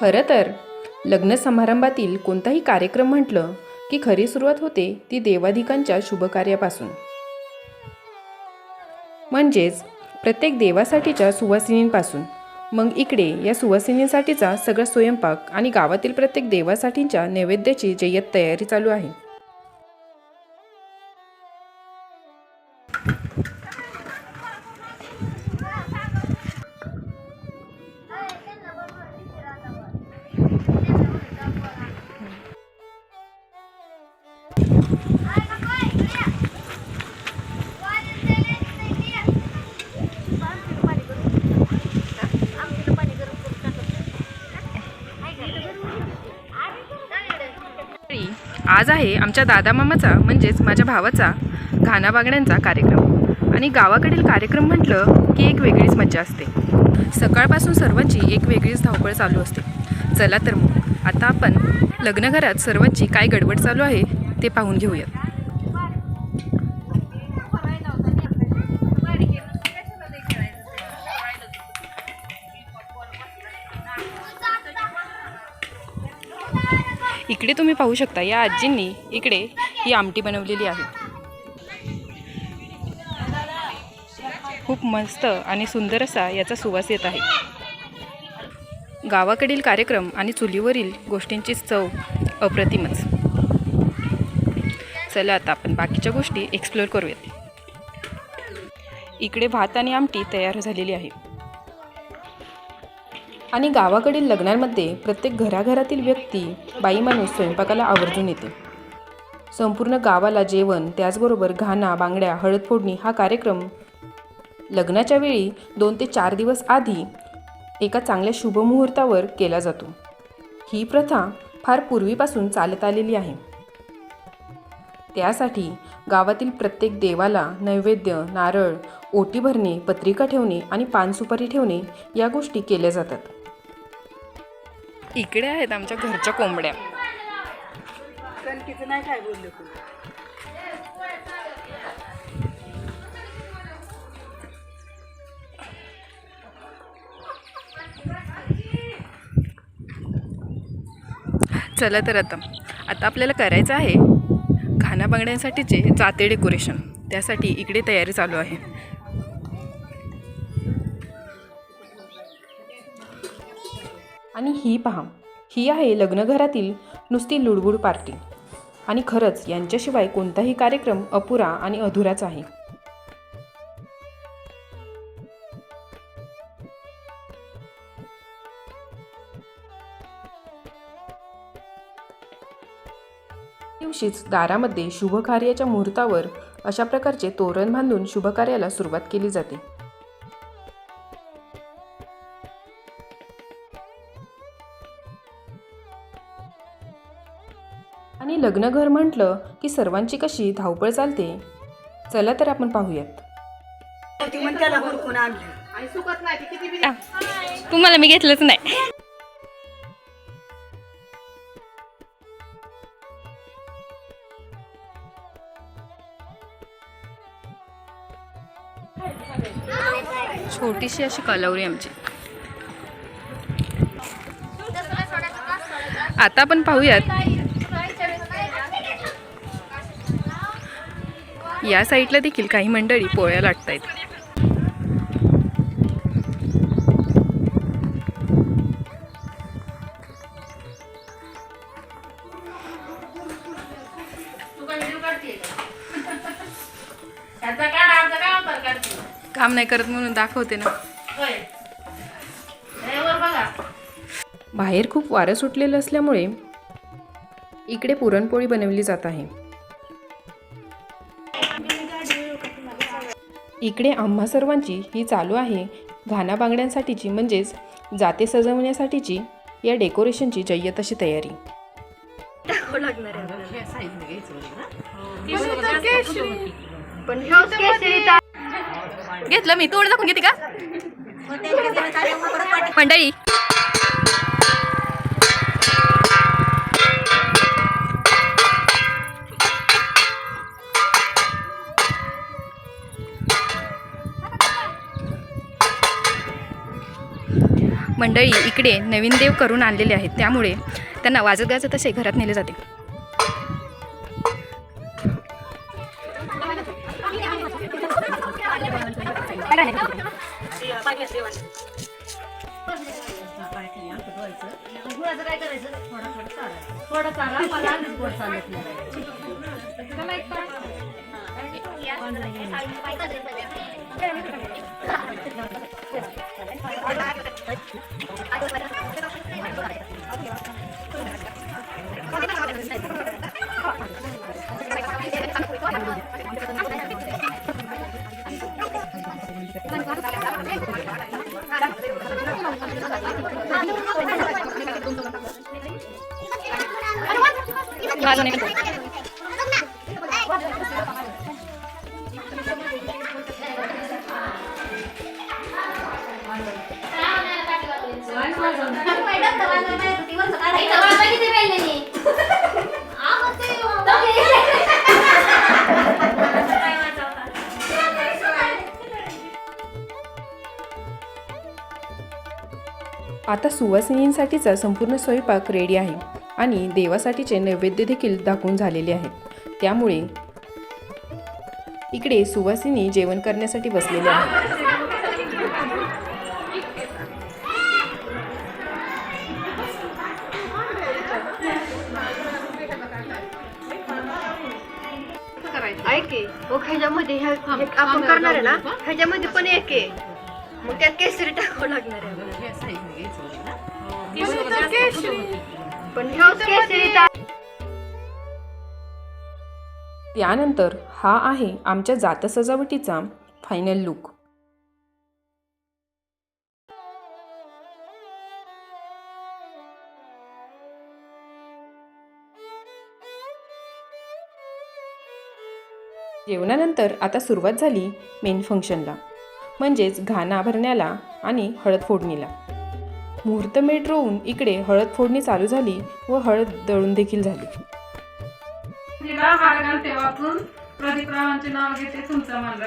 खरं तर लग्न समारंभातील कोणताही कार्यक्रम म्हटलं की खरी सुरुवात होते ती देवाधिकांच्या शुभकार्यापासून. म्हणजेच प्रत्येक देवासाठीच्या सुवासिनींपासून. मग इकडे या सुवासिनींसाठीचा सगळा स्वयंपाक आणि गावातील प्रत्येक देवासाठीच्या नैवेद्याची जय्यत तयारी चालू आहे. आज आहे आमच्या दादामामाचा म्हणजेच माझ्या भावाचा घाणा बागण्यांचा कार्यक्रम. आणि गावाकडील कार्यक्रम म्हटलं की एक वेगळीच मजा असते. सकाळपासून सर्वांची एक वेगळीच धावपळ चालू असते. चला तर मग आता आपण लग्नघरात सर्वांची काय गडबड चालू आहे ते पाहून घेऊयात. इकडे तुम्ही पाहू शकता या आजींनी इकडे ही आमटी बनवलेली आहे. खूप मस्त आणि सुंदर असा याचा सुवास येत आहे. गावाकडील कार्यक्रम आणि चुलीवरील गोष्टींची चव अप्रतिमच. चला आता आपण बाकीच्या गोष्टी एक्सप्लोअर करूयात. इकडे भात आणि आमटी तयार झालेली आहे. आणि गावाकडील लग्नांमध्ये प्रत्येक घराघरातील व्यक्ती बाई माणूस स्वयंपाकाला आवर्जून येते. संपूर्ण गावाला जेवण त्याचबरोबर घाणा बांगड्या हळद फोडणी हा कार्यक्रम लग्नाच्या वेळी दोन ते चार दिवस आधी एका चांगल्या शुभमुहूर्तावर केला जातो. ही प्रथा फार पूर्वीपासून चालत आलेली आहे. त्यासाठी गावातील प्रत्येक देवाला नैवेद्य नारळ ओटी भरणे पत्रिका ठेवणे आणि पानसुपारी ठेवणे या गोष्टी केल्या जातात. इकडे आहेत आमच्या घरच्या कोंबड्या. कणकीचं नाही काय बोललो तू? चला तर आता. आता आपल्याला करायचं आहे खाना बांगड्यांसाठीचे जाते डेकोरेशन. त्यासाठी इकडे तयारी चालू आहे. आणि ही पहा ही आहे लग्नघरातील नुसती लुडबुड पार्टी. आणि खरंच यांच्याशिवाय कोणताही कार्यक्रम अपुरा आणि अधुराच आहे. दिवशीच दारामध्ये शुभकार्याच्या मुहूर्तावर अशा प्रकारचे तोरण बांधून शुभकार्याला सुरुवात केली जाते. आणि लग्नघर म्हटलं की सर्वांची कशी धावपळ चालते. चला तर आपण पाहूयात. ती म्हणते त्याला हुडकून आणलं. तुम्हाला मी घेतलंच नाही. छोटीशी अशी कलवरी आमची. आता आपण पाहूयात. या साईडला देखील काही मंडळी पोळ्या लाटतायत. काम नाही करत म्हणून दाखवते ना. बाहेर खूप वारं सुटलेलं असल्यामुळे इकडे पुरणपोळी बनवली जात आहे. इकडे आम्हा सर्वांची ही चालू आहे. घाणा बांगड्यांसाठीची म्हणजेच जाते सजवण्यासाठीची या डेकोरेशनची जय्यत अशी तयारी घेतलं मी तोड दाखवून घेते का? मंडळी मंडळी इकडे नवीन देव करून आणलेले आहेत. त्यामुळे त्यांना वाजत गाजत असे घरात नेले जाते. आता सुवासिनींसाठीचा संपूर्ण स्वयंपाक रेडी आहे. आणि देवासाठीचे नैवेद्य देखील दाखवून झालेले आहेत. त्यामुळे इकडे सुवासिनी जेवण करण्यासाठी बसलेले आहेत. ह्याच्यामध्ये हे आपण करणार आहे ना? ह्याच्यामध्ये पण एक आहे. मग त्यात केसरी टाकावं लागणार आहे. पण त्यानंतर हा आहे आमच्या जात सजावटीचा फायनल लुक जेवणानंतर आता सुरुवात झाली मेन फंक्शनला म्हणजेच घाणा भरण्याला आणि हळद फोडणीला. मुहूर्त मेट रोवून इकडे हळद फोडणी चालू झाली व हळद दळून देखील झाली. प्रदीपरावांचे नाव घेते तुमचं म्हणलं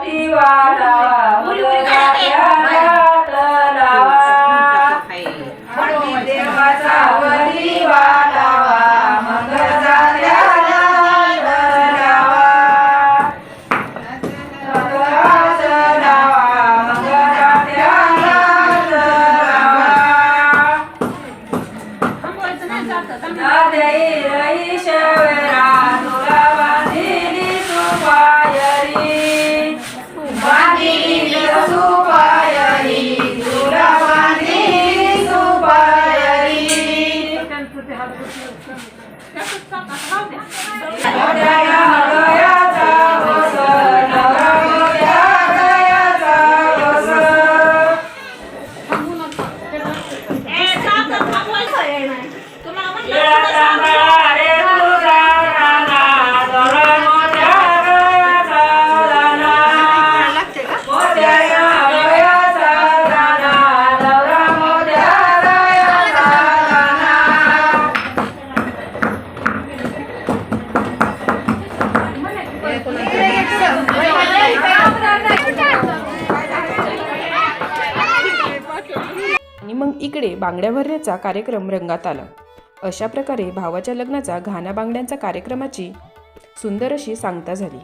मग इकडे बांगड्या भरण्याचा कार्यक्रम रंगात आला. अशा प्रकारे भावाच्या लग्नाचा घाना बांगड्यांचा कार्यक्रमाची सुंदर अशी सांगता झाली.